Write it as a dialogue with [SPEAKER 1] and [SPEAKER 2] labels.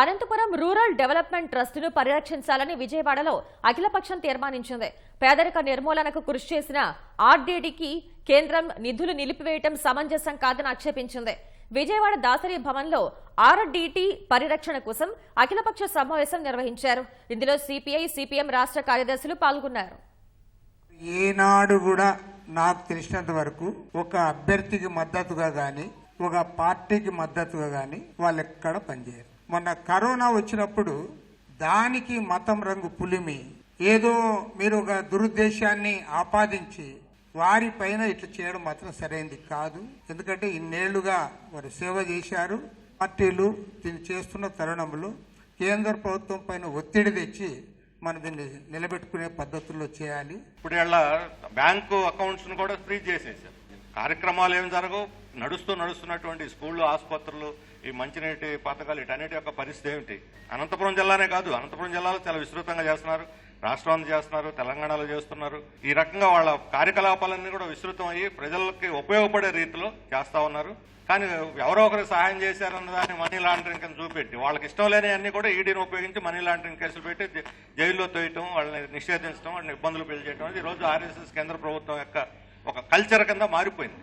[SPEAKER 1] Anantapuram rural development ట్రస్టును పరిరక్షించాలని విజయవాడలో అఖిలపక్షం తీర్మానించింది. పేదరిక నిర్మూలనకు కృషి చేసిన ఆర్డీడీకి కేంద్రం నిధులు నిలిపివేయటం సమంజసం కాదని ఆక్షేపించింది. విజయవాడ దాసరి భవన్లో ఆర్డీటీ పరిరక్షణ కోసం అఖిలపక్ష సమావేశం నిర్వహించారు. ఇందులో సిపిఐ సిపిఎం రాష్ట్ర కార్యదర్శులు పాల్గొన్నారు.
[SPEAKER 2] ఏనాడు కూడా నాకు తెలిసినంత వరకు ఒక అభ్యర్థికి మద్దతుగా కానీ ఒక పార్టీకి మద్దతుగా కానీ వాళ్ళు ఎక్కడ పనిచేయరు. మొన్న కరోనా వచ్చినప్పుడు దానికి మతం రంగు పులిమి. ఏదో మీరు ఒక దురుద్దేశాన్ని ఆపాదించి వారి పైన ఇట్లా చేయడం మాత్రం సరైనది కాదు. ఎందుకంటే ఇన్నేళ్ళుగా వారు సేవ చేశారు. పార్టీలు దీన్ని చేస్తున్న తరుణంలో కేంద్ర ప్రభుత్వం పైన ఒత్తిడి తెచ్చి మనం దీన్ని నిలబెట్టుకునే పద్ధతుల్లో చేయాలి.
[SPEAKER 3] ఇప్పుడు బ్యాంకు అకౌంట్స్ను కూడా ఫ్రీ చేసేసారు కార్యక్రమాలు ఏమి జరగవు. నడుస్తూ నడుస్తున్నటువంటి స్కూళ్ళు ఆసుపత్రులు ఈ మంచినీటి పథకాలు వీటన్నిటి యొక్క పరిస్థితి ఏమిటి? అనంతపురం జిల్లానే కాదు. అనంతపురం జిల్లాలో చాలా విస్తృతంగా చేస్తున్నారు. రాష్ట్రాన్ని చేస్తున్నారు తెలంగాణలో చేస్తున్నారు. ఈ రకంగా వాళ్ళ కార్యకలాపాలన్నీ కూడా విస్తృతం అయ్యి ప్రజలకి ఉపయోగపడే రీతిలో చేస్తా ఉన్నారు. కానీ ఎవరో ఒకరు సహాయం చేశారన్న దాన్ని మనీ లాండరింగ్ కింద చూపెట్టి వాళ్ళకి ఇష్టం లేని అన్ని కూడా ఈడీని ఉపయోగించి మనీ లాండరింగ్ కేసులు పెట్టి జైల్లో తోయటం వాళ్ళని నిషేధించడం వాళ్ళని ఇబ్బందులు పెళ్ళి చేయడం అనేది ఈ రోజు ఆర్ఎస్ఎస్ కేంద్ర ప్రభుత్వం యొక్క ఒక కల్చర్ కింద మారిపోయింది.